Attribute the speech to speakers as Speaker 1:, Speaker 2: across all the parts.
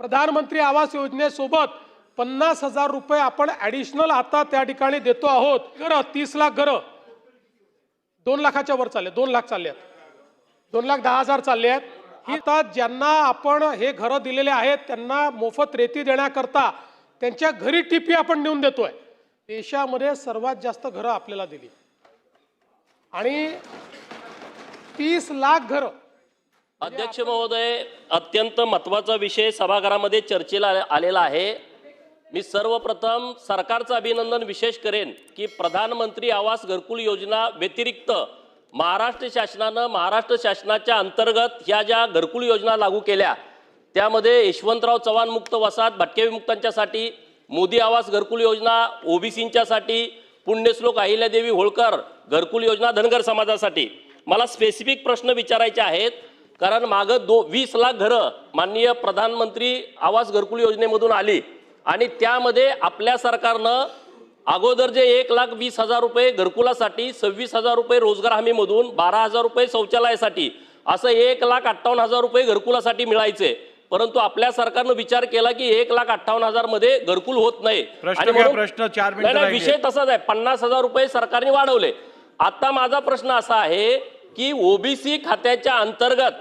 Speaker 1: प्रधानमंत्री आवास योजनेसोबत पन्नास हजार रुपये आपण ऍडिशनल आता त्या ठिकाणी देतो आहोत. घरं तीस लाख घरं. दोन लाखाच्या वर चालले दोन लाख चालले आहेत. दोन लाख दहा हजार चालले आहेत. ही आता ज्यांना आपण हे घरं दिलेले आहेत त्यांना मोफत रेती देण्याकरता त्यांच्या घरी टिपी आपण नेऊन देतोय. देशामध्ये सर्वात जास्त घरं आपल्याला दिली. आणि तीस लाख घरं म्हणजे
Speaker 2: अध्यक्ष महोदय अत्यंत महत्त्वाचा विषय सभागृहामध्ये चर्चेला आलेला आहे. मी सर्वप्रथम सरकारचं अभिनंदन विशेष करेन की प्रधानमंत्री आवास घरकुल योजना व्यतिरिक्त महाराष्ट्र शासनानं महाराष्ट्र शासनाच्या अंतर्गत ह्या ज्या घरकुल योजना लागू केल्या त्यामध्ये यशवंतराव चव्हाण मुक्त वसाहत भटके विमुक्तांच्यासाठी मोदी आवास घरकुल योजना ओबीसींच्यासाठी पुण्यश्लोक अहिल्यादेवी होळकर घरकुल योजना धनगर समाजासाठी. मला स्पेसिफिक प्रश्न विचारायचे आहेत. कारण मागं दो वीस लाख घरं माननीय प्रधानमंत्री आवास घरकुल योजनेमधून आली. आणि त्यामध्ये आपल्या सरकारनं अगोदर जे एक लाख वीस हजार रुपये घरकुलासाठी सव्वीस हजार रुपये रोजगार हमीमधून बारा हजार रुपये शौचालयासाठी असं एक लाख अठ्ठावन्न हजार रुपये घरकुलासाठी मिळायचे. परंतु आपल्या सरकारनं विचार केला की एक लाख अठ्ठावन्न हजारमध्ये घरकुल होत नाही.
Speaker 3: प्रश्न. चार
Speaker 2: विषय तसाच आहे. पन्नास हजार रुपये सरकारने वाढवले. आता माझा प्रश्न असा आहे की ओबीसी खात्याच्या अंतर्गत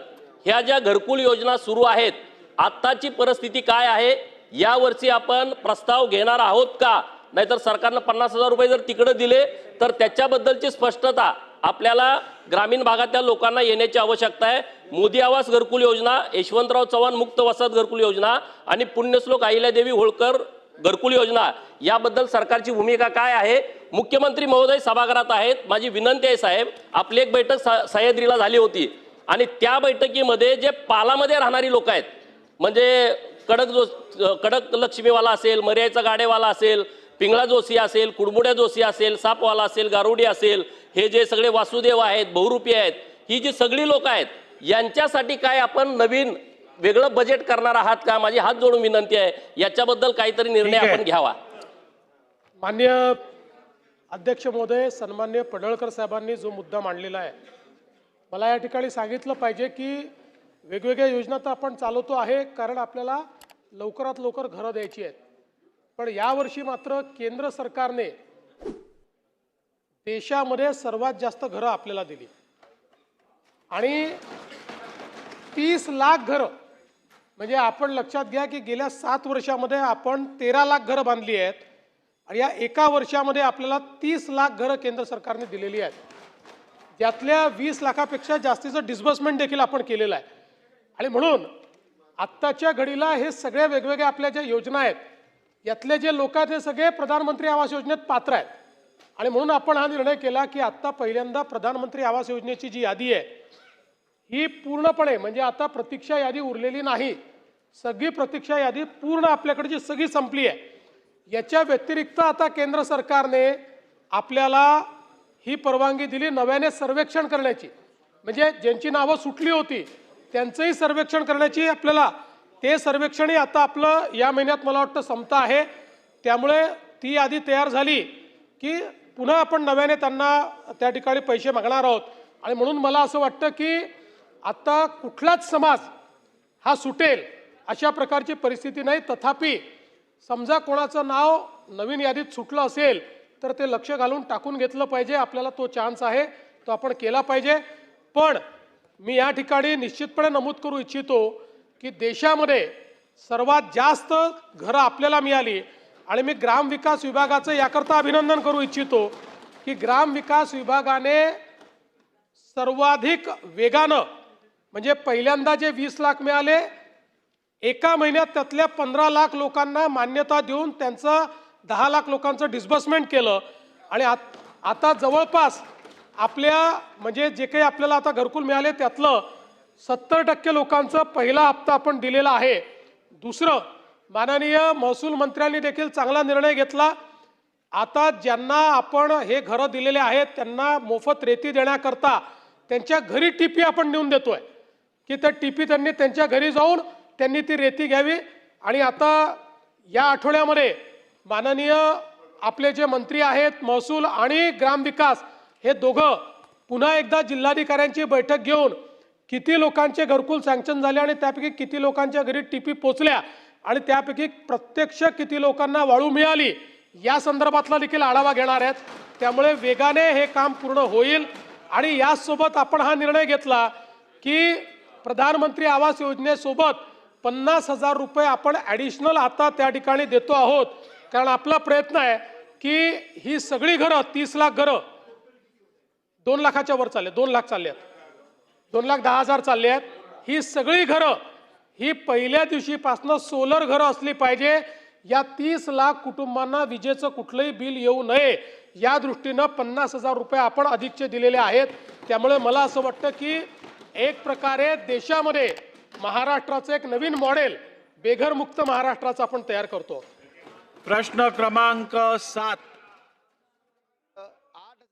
Speaker 2: ह्या ज्या घरकुल योजना सुरू आहेत आत्ताची परिस्थिती काय आहे यावरची आपण प्रस्ताव घेणार आहोत का? नाहीतर सरकारनं पन्नास हजार रुपये जर तिकडे दिले तर त्याच्याबद्दलची स्पष्टता आपल्याला ग्रामीण भागातल्या लोकांना येण्याची आवश्यकता आहे. मोदी आवास घरकुल योजना यशवंतराव चव्हाण मुक्त वसाहत घरकुल योजना आणि पुण्यश्लोक अहिल्यादेवी होळकर घरकुल योजना याबद्दल सरकारची भूमिका काय आहे? मुख्यमंत्री महोदय सभागृहात आहेत. माझी विनंती आहे साहेब आपली एक बैठक स- सह्याद्रीला झाली होती. आणि त्या बैठकीमध्ये जे पालामध्ये राहणारी लोक आहेत म्हणजे कडक जो कडक लक्ष्मीवाला असेल मर्यायचा गाडेवाला असेल पिंगळा जोशी असेल कुडमुड्या जोशी असेल सापवाला असेल गारुडी असेल हे जे सगळे वासुदेव आहेत बहुरूपी आहेत ही जी सगळी लोक आहेत यांच्यासाठी काय आपण नवीन वेगळं बजेट करणार आहात का? माझी हात जोडून विनंती आहे. याच्याबद्दल काहीतरी निर्णय. आपण घ्यावा.
Speaker 1: मान्य अध्यक्ष महोदय सन्मान्य पडळकर साहेबांनी जो मुद्दा मांडलेला आहे मला या ठिकाणी सांगितलं पाहिजे की वेगवेगळ्या योजना तर आपण चालवतो आहे कारण आपल्याला लवकरात लवकर घरं द्यायची आहेत. पण यावर्षी मात्र केंद्र सरकारने देशामध्ये सर्वात जास्त घरं आपल्याला दिली. आणि तीस लाख घरं म्हणजे आपण लक्षात घ्या की गेल्या सात वर्षामध्ये आपण तेरा लाख घरं बांधली आहेत आणि या एका वर्षामध्ये आपल्याला तीस लाख घरं केंद्र सरकारने दिलेली आहेत. त्यातल्या वीस लाखापेक्षा जास्तीचं डिस्बर्समेंट देखील आपण केलेलं आहे. आणि म्हणून आत्ताच्या घडीला हे सगळ्या वेगवेगळ्या आपल्या ज्या योजना आहेत यातले जे लोक आहेत हे सगळे प्रधानमंत्री आवास योजनेत पात्र आहेत. आणि म्हणून आपण हा निर्णय केला की आत्ता पहिल्यांदा प्रधानमंत्री आवास योजनेची जी यादी आहे ही पूर्णपणे म्हणजे आता प्रतीक्षा यादी उरलेली नाही सगळी प्रतीक्षा यादी पूर्ण आपल्याकडची सगळी संपली आहे. याच्या व्यतिरिक्त आता केंद्र सरकारने आपल्याला ही परवानगी दिली नव्याने सर्वेक्षण करण्याची. म्हणजे ज्यांची नावं सुटली होती त्यांचंही सर्वेक्षण करण्याची आपल्याला ते सर्वेक्षणही आता आपलं या महिन्यात मला वाटतं संपतं आहे. त्यामुळे ती यादी तयार झाली की पुन्हा आपण नव्याने त्यांना त्या ठिकाणी पैसे मागणार आहोत. आणि म्हणून मला असं वाटतं की आता कुठलाच समाज हा सुटेल अशा प्रकारची परिस्थिती नाही. तथापि समजा कोणाचं नाव नवीन यादीत सुटलं असेल तर ते लक्ष घालून टाकून घेतलं पाहिजे. आपल्याला तो चान्स आहे तो आपण केला पाहिजे. पण मी या ठिकाणी निश्चितपणे नमूद करू इच्छितो की देशामध्ये सर्वात जास्त घरं आपल्याला मिळाली आणि मी ग्रामविकास विभागाचं याकरता अभिनंदन करू इच्छितो की ग्रामविकास विभागाने सर्वाधिक वेगानं म्हणजे पहिल्यांदा जे वीस लाख मिळाले एका महिन्यात त्यातल्या पंधरा लाख लोकांना मान्यता देऊन त्यांचं दहा लाख लोकांचं डिस्बर्समेंट केलं आणि आत आता जवळपास आपल्या म्हणजे जे काही आपल्याला आता घरकुल मिळाले त्यातलं सत्तर टक्के लोकांचं पहिला हप्ता आपण दिलेला आहे. दुसरं माननीय महसूल मंत्र्यांनी देखील चांगला निर्णय घेतला. आता ज्यांना आपण हे घरं दिलेले आहेत त्यांना मोफत रेती देण्याकरता त्यांच्या घरी टिपी आपण नेऊन आहे की त्या टिपी त्यांनी त्यांच्या घरी जाऊन त्यांनी ती रेती घ्यावी. आणि आता या आठवड्यामध्ये माननीय आपले जे मंत्री आहेत महसूल आणि ग्रामविकास हे दोघं पुन्हा एकदा जिल्हाधिकाऱ्यांची बैठक घेऊन किती लोकांचे घरकुल सँक्शन झाले आणि त्यापैकी किती लोकांच्या घरी टिपी पोचल्या आणि त्यापैकी प्रत्यक्ष किती लोकांना वाळू मिळाली या संदर्भातला देखील आढावा घेणार आहेत. त्यामुळे वेगाने हे काम पूर्ण होईल आणि यासोबत आपण हा निर्णय घेतला की प्रधानमंत्री आवास योजनेसोबत पन्नास हजार रुपये आपण ॲडिशनल आता त्या ठिकाणी देतो आहोत. कारण आपला प्रयत्न आहे की ही सगळी घरं तीस लाख घरं दोन लाखाच्या वर चालले दोन लाख चालले आहेत. दोन लाख दहा हजार चालले आहेत. ही सगळी घरं ही पहिल्या दिवशीपासनं सोलर घरं असली पाहिजे. या तीस लाख कुटुंबांना विजेचं कुठलंही बिल येऊ नये. या दृष्टीनं पन्नास हजार रुपये आपण अधिकचे दिलेले आहेत. त्यामुळे मला असं वाटतं की एक प्रकारे देशामध्ये महाराष्ट्राचं एक नवीन मॉडेल बेघरमुक्त महाराष्ट्राचं आपण तयार करतो.
Speaker 3: प्रश्न क्रमांक सात.